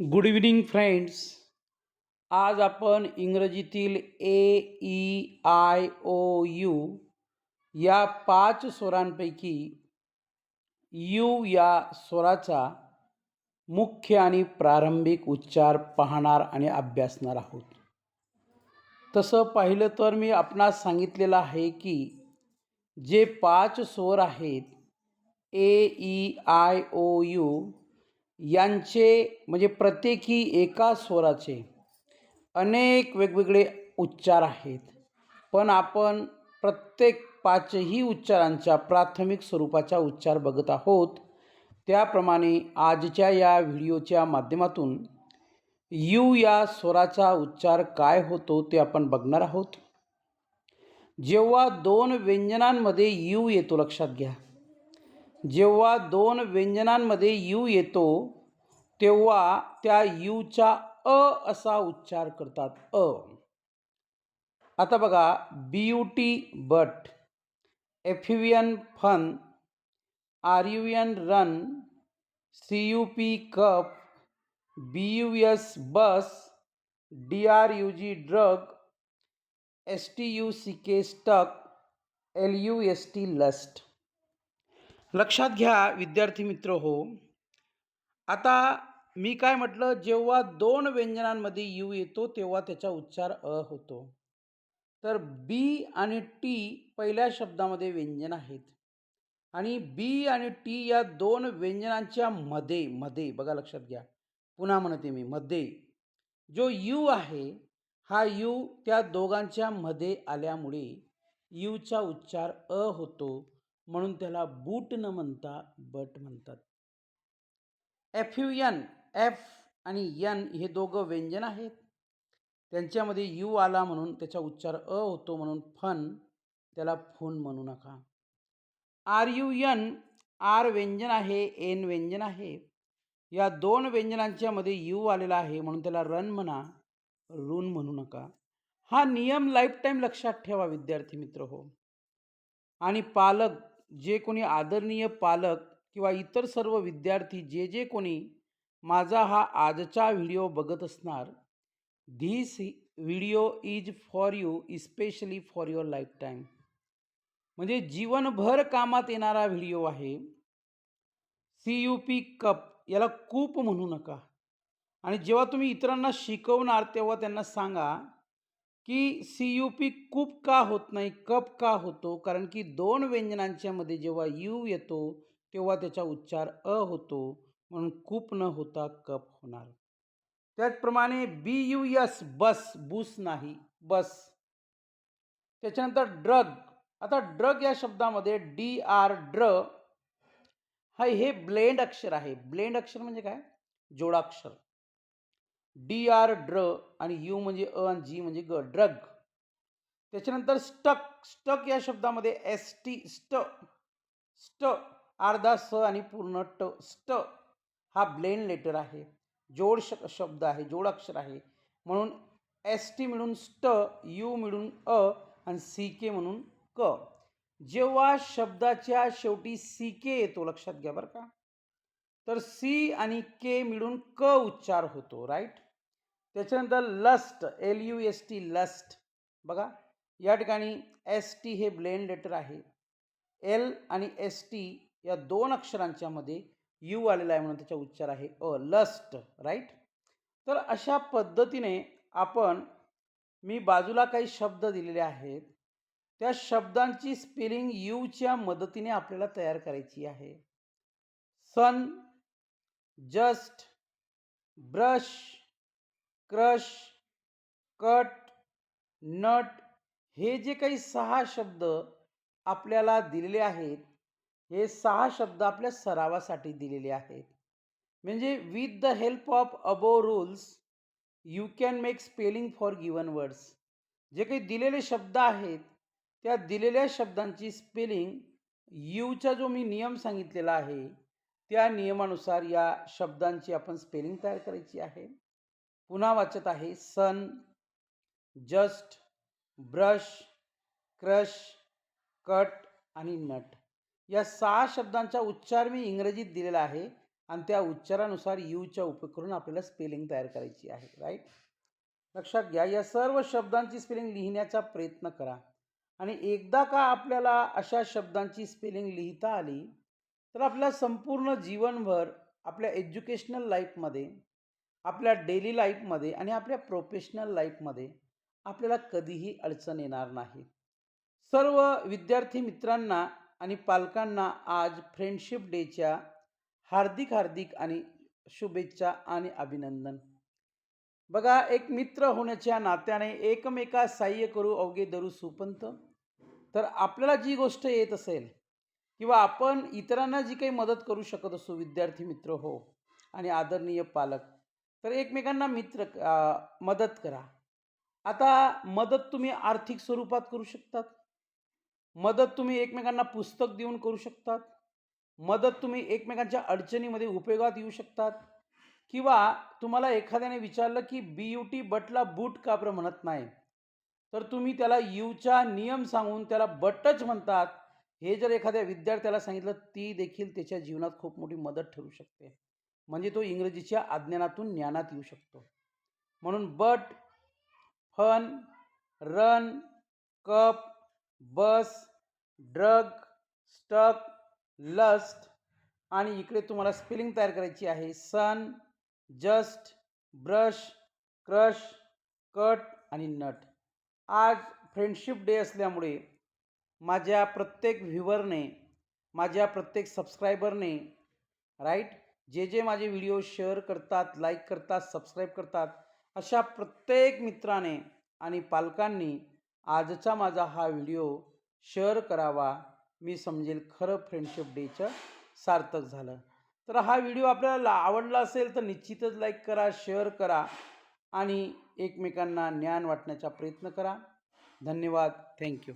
Good evening friends आज आपण इंग्रजीतील A E I O U या पाच स्वरांपैकी यू या स्वराचा मुख्य आणि प्रारंभिक उच्चार पाहणार आणि अभ्यासणार आहोत. तसं पाहिलं तर मी आपणास सांगितलेलं आहे की जे पाच स्वर आहेत A E I O U यांचे म्हणजे प्रत्येकी एका स्वराचे अनेक वेगवेगळे उच्चार आहेत. पण आपण प्रत्येक पाचही उच्चारांच्या प्राथमिक स्वरूपाचा उच्चार बघत आहोत. त्याप्रमाणे आजच्या या व्हिडिओच्या माध्यमातून यू या स्वराचा उच्चार काय होतो ते आपण बघणार आहोत. जेव्हा दोन व्यंजनांमध्ये यू येतो लक्षात घ्या. जेव्हा दोन व्यंजनांमध्ये यू येतो तेव्हा त्या यूचा अ असा उच्चार करतात. अ. आता बघा बी U T but F fun R U N run C U P cup B U S bus D R U G drug S T U C K stuck L U S T lust. लक्षात घ्या विद्यार्थी मित्र हो. आता मी काय म्हटलं जेव्हा दोन व्यंजनांमध्ये यू येतो तेव्हा त्याचा उच्चार अ होतो. तर बी आणि टी पहिल्या शब्दामध्ये व्यंजन आहेत. आणि बी आणि टी या दोन व्यंजनांच्या मध्ये मध्ये बघा लक्षात घ्या. पुन्हा म्हणते मी मध्ये. जो यू आहे हा यू त्या दोघांच्या मध्ये आल्यामुळे यूचा उच्चार अ होतो. म्हणून त्याला बूट न म्हणता बट म्हणतात. एफ यू यन एफ आणि यन हे दोघं व्यंजन आहेत. त्यांच्यामध्ये यू आला म्हणून त्याचा उच्चार अ होतो म्हणून फन त्याला फोन म्हणू नका. आर यू यन आर व्यंजन आहे एन व्यंजन आहे. या दोन व्यंजनांच्यामध्ये यू आलेला आहे म्हणून त्याला रन म्हणा रून म्हणू नका. हा नियम लाईफ टाईम लक्षात ठेवा विद्यार्थी मित्र हो. आणि पालक जे कोणी आदरणीय पालक किंवा इतर सर्व विद्यार्थी जे जे कोणी माझा हा आजचा व्हिडिओ बघत असणार this video is for you especially for your lifetime म्हणजे जीवनभर कामात येणारा व्हिडिओ आहे. सी यू पी कप याला कूप म्हणू नका. आणि जेव्हा तुम्ही इतरांना शिकवणार तेव्हा त्यांना सांगा की सी यू पी कूप का होत नाही कप का होतो? कारण की दोन व्यंजनांच्या मध्ये जेव्हा यू येतो तेव्हा त्याचा उच्चार अ होतो. म्हणून कूप न होता कप होणार. त्याचप्रमाणे बी यू यस बस बुस नाही बस. त्याच्यानंतर ड्रग. आता ड्रग या शब्दामध्ये डी आर ड्र हा हे ब्लेंड अक्षर आहे. ब्लेंड अक्षर म्हणजे काय? जोडाक्षर. डी आर ड्र आणि यू म्हणजे अ आणि जी म्हणजे ग ड्रग. त्याच्यानंतर स्टक स्टक या शब्दामध्ये एस टी स्ट स्ट अर्धा स आणि पूर्ण ट स्ट हा ब्लेंड लेटर आहे. जोड श शब्द आहे जोडाक्षर आहे. म्हणून एस टी मिळून स्ट यू मिळून अ आणि सी के म्हणून क. जेव्हा शब्दाच्या शेवटी सी के येतो लक्षात घ्या बरं का. तर सी आणि के मिळून क उच्चार होतो राईट त्याच्यानंतर lust L U S T lust. बघा या ठिकाणी एस टी हे ब्लेंड लेटर आहे. एल आणि एस टी या दोन अक्षरांच्या मध्ये यू आलेला आहे म्हणून त्याचा उच्चार आहे अ लस्ट राईट तर अशा पद्धतीने आपण मी बाजूला काही शब्द दिलेले आहेत त्या शब्दांची स्पेलिंग यूच्या मदतीने आपल्याला तयार करायची आहे. Sun just brush crush cut nut हे जे काही सहा शब्द आपल्याला दिलेले आहेत हे सहा शब्द आपल्या सरावासाठी दिलेले आहेत. म्हणजे with the help of above rules you can make spelling for given words जे काही दिलेले शब्द आहेत त्या दिलेल्या शब्दांची स्पेलिंग यूचा जो मी नियम सांगितलेला आहे त्या नियमानुसार या शब्दांची आपण स्पेलिंग तयार करायची आहे. पुन्हा वाचत आहे. Sun just brush crush cut आणि नट. या सहा शब्दांचा उच्चार मी इंग्रजीत दिलेला आहे आणि त्या उच्चारानुसार यूचा उपयोग करून आपल्याला स्पेलिंग तयार करायची आहे राईट लक्षात घ्या या सर्व शब्दांची स्पेलिंग लिहिण्याचा प्रयत्न करा. आणि एकदा का आपल्याला अशा शब्दांची स्पेलिंग लिहिता आली तर आपल्या संपूर्ण जीवनभर आपल्या एज्युकेशनल लाईफमध्ये आपल्या डेली लाईफमध्ये आणि आपल्या प्रोफेशनल लाईफमध्ये आपल्याला कधीही अडचण येणार नाही. सर्व विद्यार्थी मित्रांना आणि पालकांना आज फ्रेंडशिप डेच्या हार्दिक हार्दिक आणि शुभेच्छा आणि अभिनंदन. बघा एक मित्र होण्याच्या नात्याने एकमेकास सहाय्य करू अवघे धरू सुपंत. तर आपल्याला जी गोष्ट येत असेल किंवा आपण इतरांना जी काही मदत करू शकत असू विद्यार्थी मित्र हो आणि आदरणीय पालक तर एकमेकांना मित्र मदत करा. आता मदत तुम्ही आर्थिक स्वरूपात करू शकतात. मदत तुम्ही एकमेकांना पुस्तक देऊन करू शकतात. मदत तुम्ही एकमेकांच्या अडचणीमध्ये उपयोगात येऊ शकतात. किंवा तुम्हाला एखाद्याने विचारलं की बी यू टी बटला बूट का बरं म्हणत नाही? तर तुम्ही त्याला यूचा नियम सांगून त्याला बटच म्हणतात. हे जर एखाद्या विद्यार्थ्याला सांगितलं ती देखील त्याच्या जीवनात खूप मोठी मदत ठरू शकते. म्हणजे तो इंग्रजीच्या अज्ञानातून ज्ञानात येऊ शकतो. म्हणून but fun run cup bus drug stuck lust आणि इकडे तुम्हाला स्पेलिंग तयार करायची आहे. Sun just brush crush cut आणि नट. आज फ्रेंडशिप डे असल्यामुळे माझ्या प्रत्येक व्ह्युअरने माझ्या प्रत्येक सबस्क्रायबरने राईट? जे जे माझे व्हिडिओ शेअर करतात लाईक करतात सबस्क्राईब करतात अशा प्रत्येक मित्राने आणि पालकांनी आजचा माझा हा व्हिडिओ शेअर करावा मी समजेल खरं फ्रेंडशिप डेचं सार्थक झालं. तर हा व्हिडिओ आपल्याला आवडला असेल तर निश्चितच लाईक करा शेअर करा आणि एकमेकांना ज्ञान वाटण्याचा प्रयत्न करा. धन्यवाद. थँक्यू